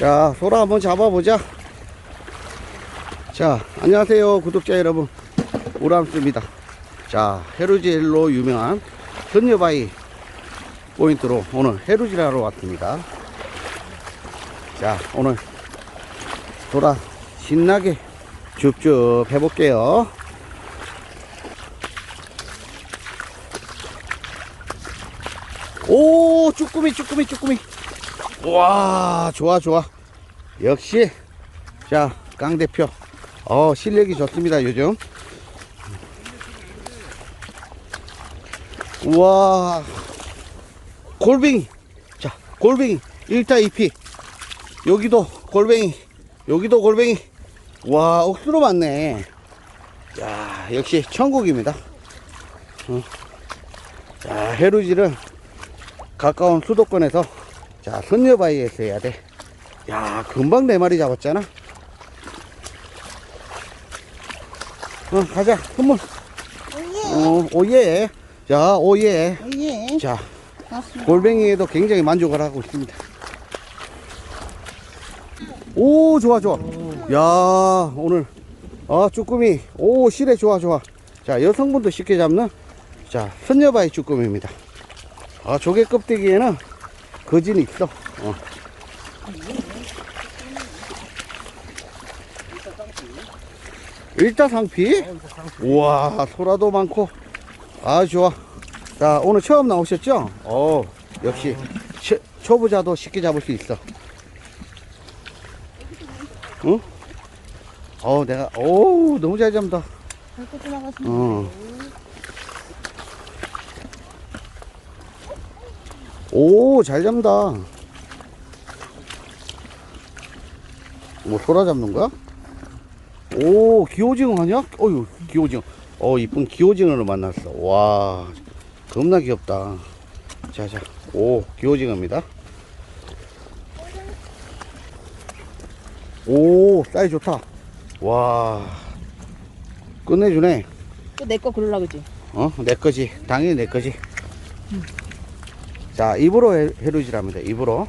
자, 소라 한번 잡아보자. 자, 안녕하세요, 구독자 여러분. 우람스입니다. 자, 해루질로 유명한 선녀바위 포인트로 오늘 해루질하러 왔습니다. 자, 오늘 소라 신나게 줍줍 해볼게요. 오, 쭈꾸미, 쭈꾸미, 쭈꾸미. 와, 좋아, 좋아. 역시, 자, 강 대표. 어, 실력이 좋습니다, 요즘. 우와, 골뱅이. 자, 골뱅이. 1타 2피. 여기도 골뱅이. 여기도 골뱅이. 와, 억수로 많네. 야, 역시 천국입니다. 어. 자, 해루질은 가까운 수도권에서 자 선녀바위에서 해야 돼. 야 금방 네 마리 잡았잖아. 어 가자 선물. 어 오예. 자 오예. 예. 자 맞습니다. 골뱅이에도 굉장히 만족을 하고 있습니다. 오 좋아 좋아. 야 오늘 아 쭈꾸미 오 실에 좋아 좋아. 자 여성분도 쉽게 잡는 자 선녀바위 쭈꾸미입니다. 아 조개 껍데기에는 거진이 있어. 어. 일타상피? 우와 소라도 많고 아 좋아 자 오늘 처음 나오셨죠? 어 역시 초, 초보자도 쉽게 잡을 수 있어 응? 어 내가 오 너무 잘 잡는다. 어. 오, 잘 잡는다. 뭐, 소라 잡는 거야? 오, 기오징어 아니야? 어유, 기오징어. 어, 이쁜 기오징어를 만났어. 와, 겁나 귀엽다. 자, 자. 오, 기오징어입니다. 오, 사이즈 좋다. 와, 끝내주네. 또 내 거 그러려 그지? 어, 내 거지. 당연히 내 거지. 자, 입으로 해, 해루질 합니다. 입으로.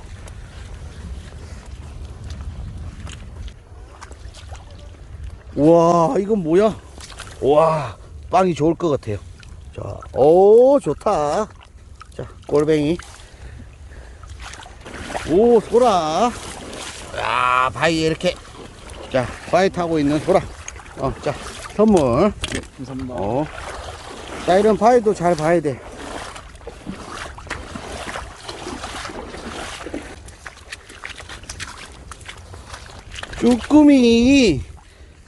우와, 이건 뭐야? 우와, 빵이 좋을 것 같아요. 자, 오, 좋다. 자, 골뱅이. 오, 소라. 야, 바위에 이렇게. 자, 바위 타고 있는 소라. 어, 자, 선물. 감사합니다. 어. 자, 이런 바위도 잘 봐야 돼. 쭈꾸미.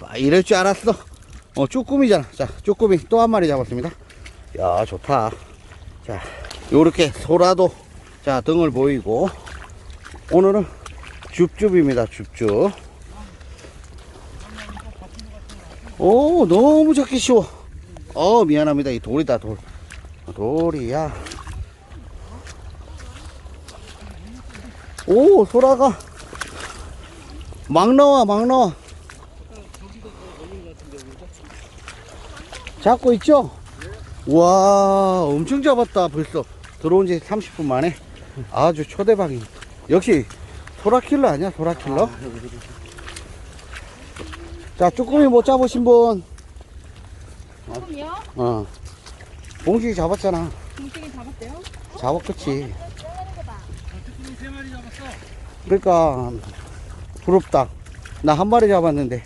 아, 이럴 줄 알았어. 어, 쭈꾸미잖아. 자, 쭈꾸미 또 한 마리 잡았습니다. 야, 좋다. 자, 요렇게 소라도, 자, 등을 보이고. 오늘은 줍줍입니다, 줍줍. 오, 너무 잡기 쉬워. 어, 미안합니다. 이 돌이다, 돌. 돌이야. 오, 소라가 막 나와, 막 나와. 잡고 있죠? 와, 엄청 잡았다, 벌써. 들어온 지 30분 만에. 아주 초대박이. 역시, 소라킬러 아니야, 소라킬러? 자, 쭈꾸미 못 잡으신 분. 조금이요? 어. 봉식이 잡았잖아. 동생이 잡았대요? 잡았겠지. 잡았어. 그러니까, 부럽다. 나 한 마리 잡았는데.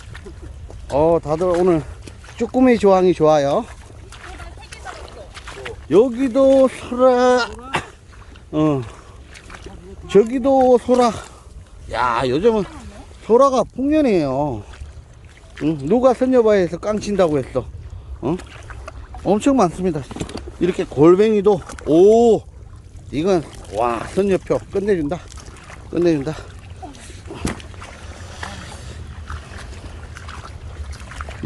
어, 다들 오늘 쭈꾸미 조항이 좋아요. 여기도 소라, 어, 저기도 소라. 야, 요즘은 소라가 풍년이에요. 응, 누가 선녀바에서 깡친다고 했어. 어? 엄청 많습니다. 이렇게 골뱅이도, 오, 이건, 와, 선녀표 끝내준다. 끝내준다.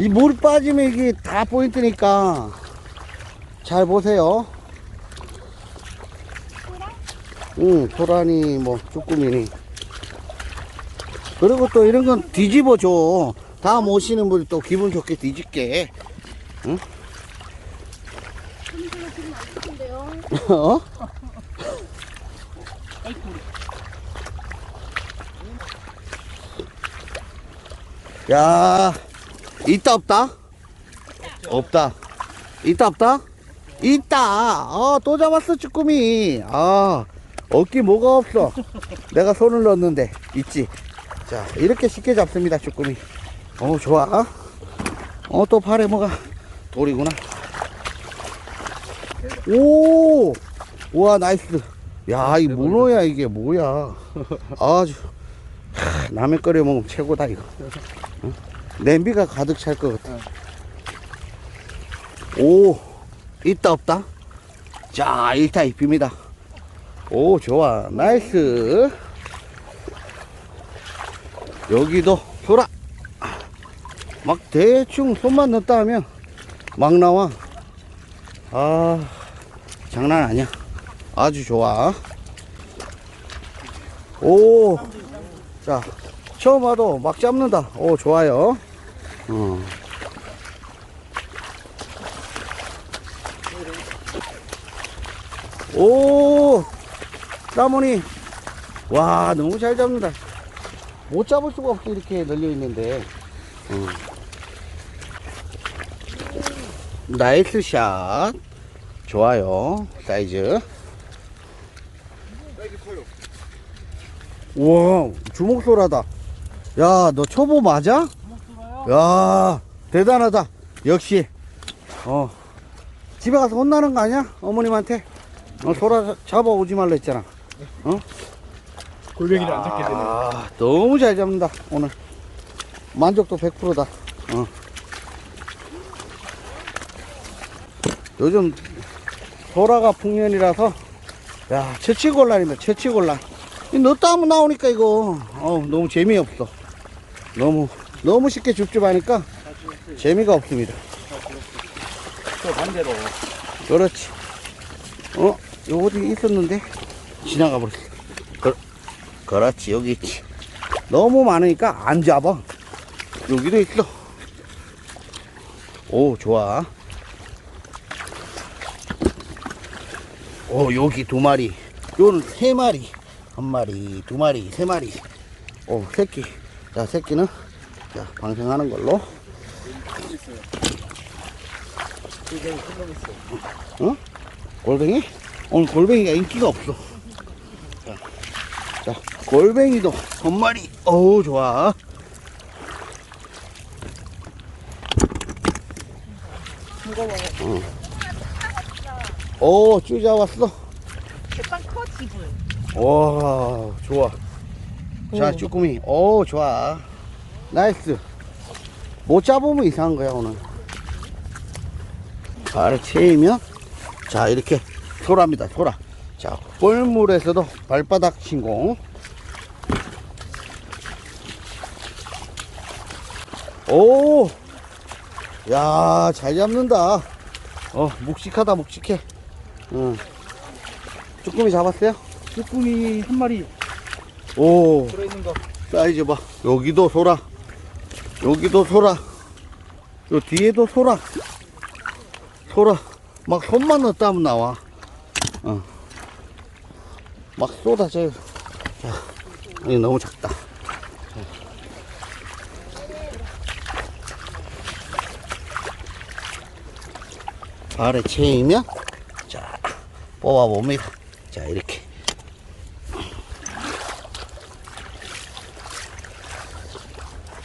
이 물 빠지면 이게 다 포인트니까 잘 보세요. 응, 소라니, 뭐, 쭈꾸미니. 그리고 또 이런 건 뒤집어 줘. 다음 오시는 분이 또 기분 좋게 뒤집게. 응? 어? 야, 있다 없다? 없다. 있다 없다? 있다. 아, 또 잡았어 쭈꾸미. 아, 없기 뭐가 없어. 내가 손을 넣었는데 있지. 자, 이렇게 쉽게 잡습니다 쭈꾸미. 어, 좋아. 어, 또 팔에 뭐가 돌이구나. 오, 우와 나이스. 야, 이 문어야 이게 뭐야? 아주 하, 라면 끓여 먹으면 최고다 이거. 응? 냄비가 가득 찰 것 같아. 오, 있다 없다. 자, 일타 입힙니다. 오, 좋아, 나이스. 여기도 소라. 막 대충 손만 넣었다 하면 막 나와. 아, 장난 아니야. 아주 좋아. 오, 자, 처음 와도 막 잡는다. 오, 좋아요. 어. 오, 따모니. 와, 너무 잘 잡는다. 못 잡을 수가 없어, 이렇게 널려 있는데. 어. 나이스 샷. 좋아요. 사이즈. 우와, 주먹소라다. 야, 너 초보 맞아? 야, 대단하다. 역시. 어. 집에 가서 혼나는 거 아니야? 어머님한테? 어, 소라 잡아오지 말라 했잖아. 어? 골뱅이를 안 잡게 되네. 아, 너무 잘 잡는다, 오늘. 만족도 100%다. 어. 요즘 소라가 풍년이라서, 야, 처치곤란. 이 넣었다 하면 나오니까 이거, 어 너무 재미없어. 너무, 너무 쉽게 줍줍하니까 재미가 없습니다. 저 반대로. 그렇지. 어, 요 어디 있었는데? 지나가 버렸어. 그, 그렇지, 여기 있지. 너무 많으니까 안 잡아. 여기도 있어. 오, 좋아. 오, 여기 두 마리. 요는 세 마리. 한 마리, 두 마리, 세 마리. 오, 새끼. 자, 새끼는, 자, 방생하는 걸로. 어? 골뱅이? 오늘 골뱅이가 인기가 없어. 자, 자 골뱅이도 한 마리. 어우, 좋아. 응. 오, 쭈 잡았어. 약간 커 지불. 와, 좋아. 자, 오. 쭈꾸미. 오, 좋아. 나이스. 못 잡으면 이상한 거야, 오늘. 발을 채이면, 자, 이렇게 소라입니다, 소라. 자, 뻘물에서도 발바닥 신공. 오! 야, 잘 잡는다. 어, 묵직하다, 묵직해. 응. 쭈꾸미 잡았어요? 쭈꾸미 한 마리 오, 들어있는 거. 사이즈 봐. 여기도 소라. 여기도 소라. 요 뒤에도 소라. 소라. 막 손만 넣었다 하면 나와. 어. 막 쏟아져요. 자, 이거 너무 작다. 발에 채이면, 자, 뽑아봅니다. 자, 이렇게.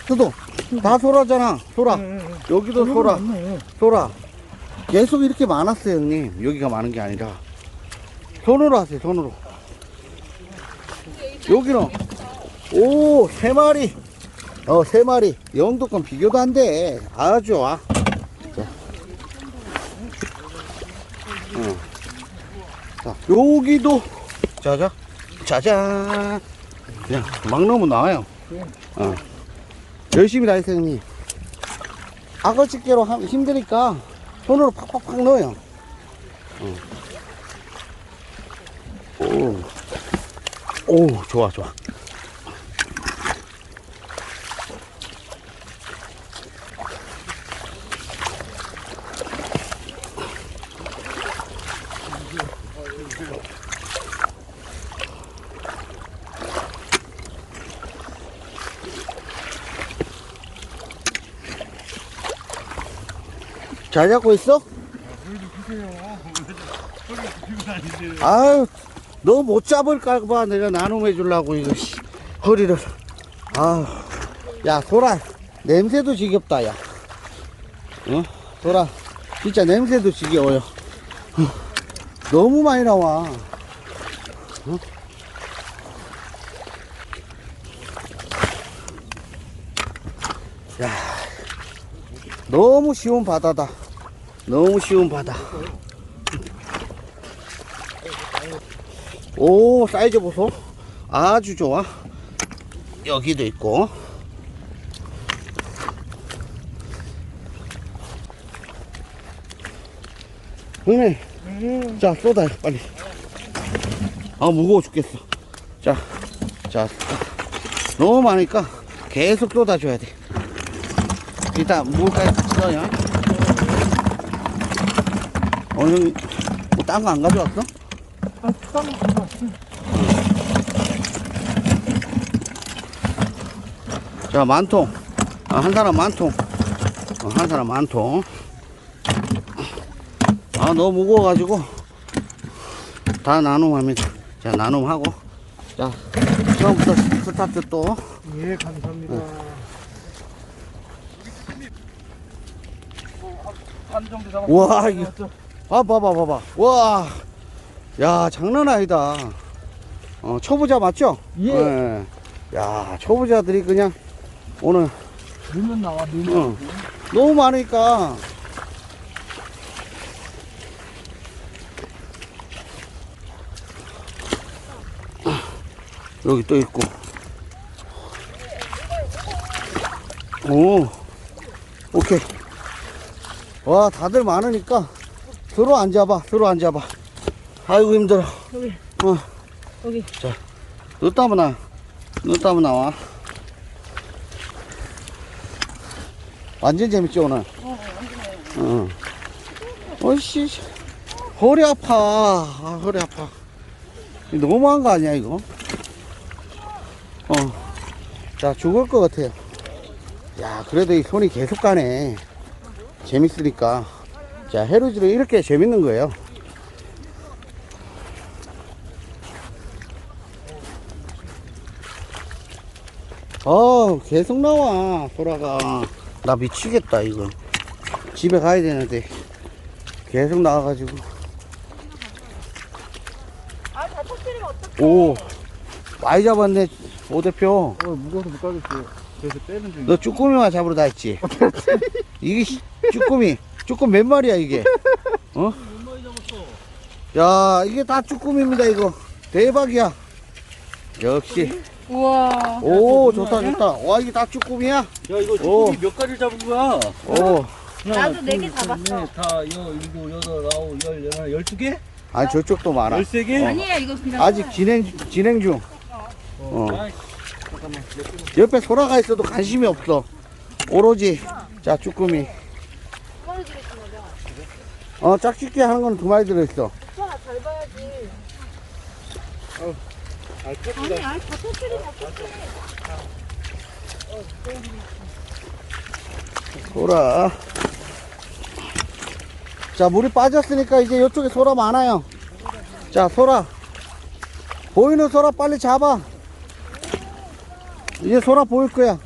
저도 다 소라잖아 소라. 여기도 소라 소라. 계속 이렇게 많았어요 형님. 여기가 많은 게 아니라. 손으로 하세요 손으로. 여기는 오 세 마리. 어 세 마리. 영도권 비교도 안 돼. 아주 좋아. 자. 어. 자 여기도. 자자. 자자. 그냥 막 넣으면 나와요. 어. 열심히 다 했어요, 형님. 하면 힘드니까 손으로 팍팍팍 넣어요. 어. 오. 오, 좋아, 좋아. 잘 잡고 있어? 아유, 너 못 잡을까봐 내가 나눔해 주려고, 이거, 씨, 허리를. 아유, 야, 소라, 냄새도 지겹다, 야. 어? 소라, 진짜 냄새도 지겨워요. 어, 너무 많이 나와. 어? 야, 너무 쉬운 바다다. 너무 쉬운 바다. 오, 사이즈 보소. 아주 좋아. 여기도 있고. 형님, 자, 쏟아요, 빨리. 아, 무거워 죽겠어. 자, 자, 너무 많으니까 계속 쏟아줘야 돼. 일단, 물까지 넣어요. 오늘, 뭐, 딴 거 안 가져왔어? 아, 땀 자, 만통. 아, 한 사람 만통. 어, 한 사람 만통. 아, 너무 무거워가지고. 다 나눔합니다. 자, 나눔하고. 자, 처음부터 스타트 또. 예, 감사합니다. 반 정도 잡았어. 우와, 이거. 아, 봐봐, 봐봐. 와. 야, 장난 아니다. 어, 초보자 맞죠? 예. 예. 야, 초보자들이 그냥 오늘 넣으면 나와, 넣으면. 어. 너무 많으니까. 여기 또 있고. 오, 오케이. 와, 다들 많으니까 들어 앉아봐, 들어 앉아봐. 아이고, 힘들어. 여기. 어. 여기. 자, 넣었다면 나, 넣었다면 나와. 완전 재밌지, 오늘? 어. 어이씨, 허리 아파. 아, 허리 아파. 너무한 거 아니야, 이거? 어. 자, 죽을 것 같아요. 야, 그래도 이 손이 계속 가네. 재밌으니까. 자, 해루지로 이렇게 재밌는 거예요. 어 계속 나와 소라가 나 미치겠다 이거 집에 가야 되는데 계속 나와가지고 아. 오 많이 잡았네 오 대표 어, 무거워서 못 가겠어요. 그래서 빼는 중이야. 너 쭈꾸미만 잡으러 다 했지 이게 씨, 쭈꾸미 쭈꾸미 몇 마리야 이게 어? 야 이게 다 쭈꾸미입니다 이거 대박이야 역시 우와. 오 좋다 좋다 와 이게 다 쭈꾸미야 야 이거 오. 쭈꾸미 몇 가지 잡은 거야? 오 나도 네 개 잡았어. 다 여, 일곱, 여덟, 아홉, 열, 열하나, 열두 개? 아니 저쪽도 많아 열세 개? 아니야, 이거 그냥. 아직 진행 진행 중. 어. 아이, 잠깐만. 옆에 소라가 있어도 관심이 없어. 오로지 자 쭈꾸미. 어 짝짓기 하는 건 두 마리 들어 있어. 잘 봐야지. 아, 아니, 아니, 다 터뜨리면 어떡해. 소라. 자 물이 빠졌으니까 이제 이쪽에 소라 많아요. 자 소라. 보이는 소라 빨리 잡아. 이제 소라 보일 거야.